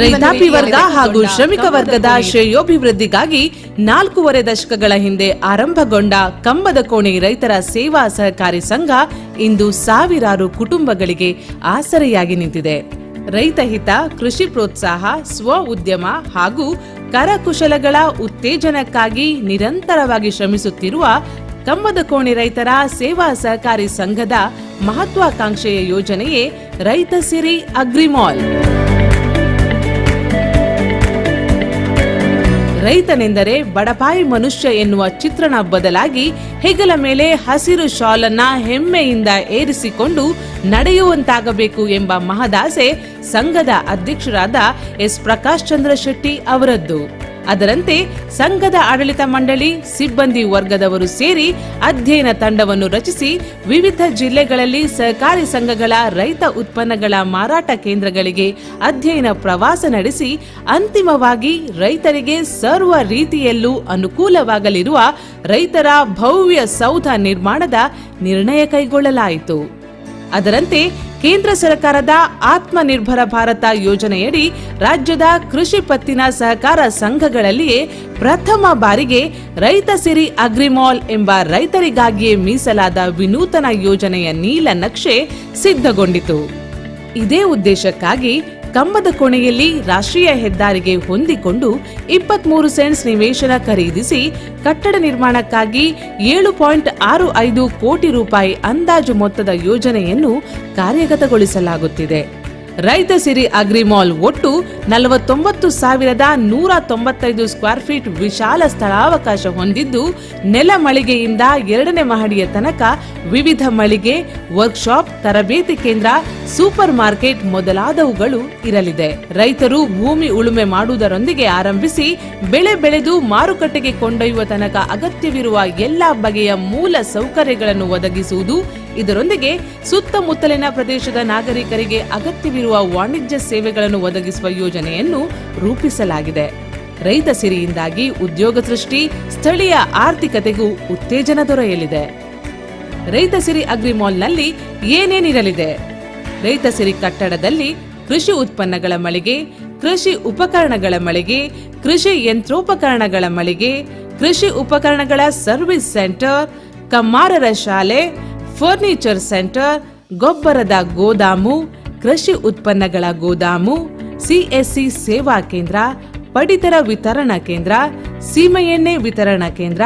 ರೈತಾಪಿ ವರ್ಗ ಹಾಗೂ ಶ್ರಮಿಕ ವರ್ಗದ ಶ್ರೇಯೋಭಿವೃದ್ಧಿಗಾಗಿ ನಾಲ್ಕೂವರೆ ದಶಕಗಳ ಹಿಂದೆ ಆರಂಭಗೊಂಡ ಕಂಬದ ಕೋಣೆ ರೈತರ ಸೇವಾ ಸಹಕಾರಿ ಸಂಘ ಇಂದು ಸಾವಿರಾರು ಕುಟುಂಬಗಳಿಗೆ ಆಸರೆಯಾಗಿ ನಿಂತಿದೆ. ರೈತ ಹಿತ ಕೃಷಿ ಪ್ರೋತ್ಸಾಹ ಸ್ವ ಉದ್ಯಮ ಹಾಗೂ ಕರಕುಶಲಗಳ ಉತ್ತೇಜನಕ್ಕಾಗಿ ನಿರಂತರವಾಗಿ ಶ್ರಮಿಸುತ್ತಿರುವ ಕಂಬದ ಕೋಣೆ ರೈತರ ಸೇವಾ ಸಹಕಾರಿ ಸಂಘದ ಮಹತ್ವಾಕಾಂಕ್ಷೆಯ ಯೋಜನೆಯೇ ರೈತ ಸಿರಿ ಅಗ್ರಿಮಾಲ್. ರೈತನೆಂದರೆ ಬಡಪಾಯಿ ಮನುಷ್ಯ ಎನ್ನುವ ಚಿತ್ರಣ ಬದಲಾಗಿ ಹೆಗಲ ಮೇಲೆ ಹಸಿರು ಶಾಲನ್ನ ಹೆಮ್ಮೆಯಿಂದ ಏರಿಸಿಕೊಂಡು ನಡೆಯುವಂತಾಗಬೇಕು ಎಂಬ ಮಹದಾಸೆ ಸಂಘದ ಅಧ್ಯಕ್ಷರಾದ ಎಸ್ ಪ್ರಕಾಶ್ ಚಂದ್ರ ಶೆಟ್ಟಿ ಅವರದ್ದು. ಅದರಂತೆ ಸಂಘದ ಆಡಳಿತ ಮಂಡಳಿ, ಸಿಬ್ಬಂದಿ ವರ್ಗದವರು ಸೇರಿ ಅಧ್ಯಯನ ತಂಡವನ್ನು ರಚಿಸಿ ವಿವಿಧ ಜಿಲ್ಲೆಗಳಲ್ಲಿ ಸಹಕಾರಿ ಸಂಘಗಳ ರೈತ ಉತ್ಪನ್ನಗಳ ಮಾರಾಟ ಕೇಂದ್ರಗಳಿಗೆ ಅಧ್ಯಯನ ಪ್ರವಾಸ ನಡೆಸಿ ಅಂತಿಮವಾಗಿ ರೈತರಿಗೆ ಸರ್ವ ರೀತಿಯಲ್ಲೂ ಅನುಕೂಲವಾಗಲಿರುವ ರೈತರ ಭವ್ಯ ಸೌಧ ನಿರ್ಮಾಣದ ನಿರ್ಣಯ ಕೈಗೊಳ್ಳಲಾಯಿತು. ಅದರಂತೆ ಕೇಂದ್ರ ಸರ್ಕಾರದ ಆತ್ಮನಿರ್ಭರ ಭಾರತ ಯೋಜನೆಯಡಿ ರಾಜ್ಯದ ಕೃಷಿ ಪತ್ತಿನ ಸಹಕಾರ ಸಂಘಗಳಲ್ಲಿಯೇ ಪ್ರಥಮ ಬಾರಿಗೆ ರೈತ ಸಿರಿ ಅಗ್ರಿಮಾಲ್ ಎಂಬ ರೈತರಿಗಾಗಿಯೇ ಮೀಸಲಾದ ವಿನೂತನ ಯೋಜನೆಯ ನೀಲನಕ್ಷೆ ಸಿದ್ಧಗೊಂಡಿತು. ಇದೇ ಉದ್ದೇಶಕ್ಕಾಗಿ ಕಂಬದ ಕೊನೆಯಲ್ಲಿ ರಾಷ್ಟ್ರೀಯ ಹೆದ್ದಾರಿಗೆ ಹೊಂದಿಕೊಂಡು ಇಪ್ಪತ್ಮೂರು ಸೆಂಟ್ಸ್ ನಿವೇಶನ ಖರೀದಿಸಿ ಕಟ್ಟಡ ನಿರ್ಮಾಣಕ್ಕಾಗಿ ಏಳು ಪಾಯಿಂಟ್ ಆರು ಐದು ಕೋಟಿ ರೂಪಾಯಿ ಅಂದಾಜು ಮೊತ್ತದ ಯೋಜನೆಯನ್ನು ಕಾರ್ಯಗತಗೊಳಿಸಲಾಗುತ್ತಿದೆ. ರೈತ ಸಿರಿ ಅಗ್ರಿಮಾಲ್ ಒಟ್ಟು ನಲವತ್ತೊಂಬತ್ತು ಸಾವಿರದ ನೂರ ತೊಂಬತ್ತೈದು ಸ್ಕ್ವೇರ್ ಫೀಟ್ ವಿಶಾಲ ಸ್ಥಳಾವಕಾಶ ಹೊಂದಿದ್ದು, ನೆಲ ಮಳಿಗೆಯಿಂದ ಎರಡನೇ ಮಹಡಿಯ ತನಕ ವಿವಿಧ ಮಳಿಗೆ, ವರ್ಕ್ಶಾಪ್, ತರಬೇತಿ ಕೇಂದ್ರ, ಸೂಪರ್ ಮಾರ್ಕೆಟ್ ಮೊದಲಾದವುಗಳು ಇರಲಿದೆ. ರೈತರು ಭೂಮಿ ಉಳುಮೆ ಮಾಡುವುದರೊಂದಿಗೆ ಆರಂಭಿಸಿ, ಬೆಳೆ ಬೆಳೆದು ಮಾರುಕಟ್ಟೆಗೆ ಕೊಂಡೊಯ್ಯುವ ತನಕ ಅಗತ್ಯವಿರುವ ಎಲ್ಲಾ ಬಗೆಯ ಮೂಲ ಸೌಕರ್ಯಗಳನ್ನು ಒದಗಿಸುವುದು ಇದರೊಂದಿಗೆ ಸುತ್ತಮುತ್ತಲಿನ ಪ್ರದೇಶದ ನಾಗರಿಕರಿಗೆ ಅಗತ್ಯವಿರುವ ವಾಣಿಜ್ಯ ಸೇವೆಗಳನ್ನು ಒದಗಿಸುವ ಯೋಜನೆಯನ್ನು ರೂಪಿಸಲಾಗಿದೆ. ರೈತ ಸಿರಿಯಿಂದಾಗಿ ಉದ್ಯೋಗ ಸೃಷ್ಟಿ, ಸ್ಥಳೀಯ ಆರ್ಥಿಕತೆಗೂ ಉತ್ತೇಜನ ದೊರೆಯಲಿದೆ. ರೈತ ಸಿರಿ ಅಗ್ರಿಮಾಲ್ನಲ್ಲಿ ಏನೇನಿರಲಿದೆ? ರೈತ ಸಿರಿ ಕಟ್ಟಡದಲ್ಲಿ ಕೃಷಿ ಉತ್ಪನ್ನಗಳ ಮಳಿಗೆ, ಕೃಷಿ ಉಪಕರಣಗಳ ಮಳಿಗೆ, ಕೃಷಿ ಯಂತ್ರೋಪಕರಣಗಳ ಮಳಿಗೆ, ಕೃಷಿ ಉಪಕರಣಗಳ ಸರ್ವಿಸ್ ಸೆಂಟರ್, ಕಮ್ಮಾರರ ಶಾಲೆ ಫರ್ನಿಚರ್ ಸೆಂಟರ್ ಗೊಬ್ಬರದ ಗೋದಾಮು, ಕೃಷಿ ಉತ್ಪನ್ನಗಳ ಗೋದಾಮು ಸಿಎಸ್ಸಿ ಸೇವಾ ಕೇಂದ್ರ, ಪಡಿತರ ವಿತರಣಾ ಕೇಂದ್ರ, ಸೀಮೆಎಣ್ಣೆ ವಿತರಣಾ ಕೇಂದ್ರ,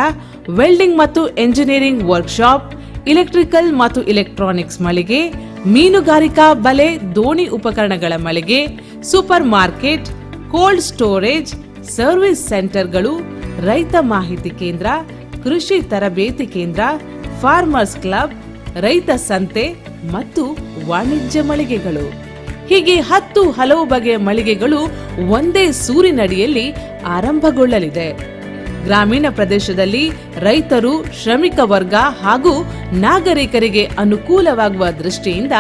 ವೆಲ್ಡಿಂಗ್ ಮತ್ತು ಎಂಜಿನಿಯರಿಂಗ್ ವರ್ಕ್ಶಾಪ್, ಇಲೆಕ್ಟ್ರಿಕಲ್ ಮತ್ತು ಇಲೆಕ್ಟ್ರಾನಿಕ್ಸ್ ಮಳಿಗೆ, ಮೀನುಗಾರಿಕಾ ಬಲೆ, ದೋಣಿ ಉಪಕರಣಗಳ ಮಳಿಗೆ super market cold storage, service ಸೆಂಟರ್ಗಳು, ರೈತ ಮಾಹಿತಿ ಕೇಂದ್ರ, ಕೃಷಿ ತರಬೇತಿ ಕೇಂದ್ರ, ಫಾರ್ಮರ್ಸ್ ಕ್ಲಬ್ ರೈತ ಸಂತೆ ಮತ್ತು ವಾಣಿಜ್ಯ ಮಳಿಗೆಗಳು. ಹೀಗೆ ಹತ್ತು ಹಲವು ಬಗೆಯ ಮಳಿಗೆಗಳು ಒಂದೇ ಸೂರಿನಡಿಯಲ್ಲಿ ಆರಂಭಗೊಳ್ಳಲಿದೆ. ಗ್ರಾಮೀಣ ಪ್ರದೇಶದಲ್ಲಿ ರೈತರು, ಶ್ರಮಿಕ ವರ್ಗ ಹಾಗೂ ನಾಗರಿಕರಿಗೆ ಅನುಕೂಲವಾಗುವ ದೃಷ್ಟಿಯಿಂದ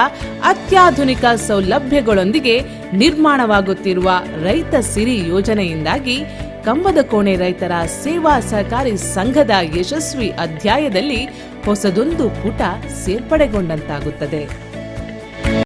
ಅತ್ಯಾಧುನಿಕ ಸೌಲಭ್ಯಗಳೊಂದಿಗೆ ನಿರ್ಮಾಣವಾಗುತ್ತಿರುವ ರೈತ ಸಿರಿ ಯೋಜನೆಯಿಂದಾಗಿ ಕಂಬದ ಕೋಣೆ ರೈತರ ಸೇವಾ ಸಹಕಾರಿ ಸಂಘದ ಯಶಸ್ವಿ ಅಧ್ಯಾಯದಲ್ಲಿ ಹೊಸದೊಂದು ಪುಟ ಸೇರ್ಪಡೆಗೊಂಡಂತಾಗುತ್ತದೆ.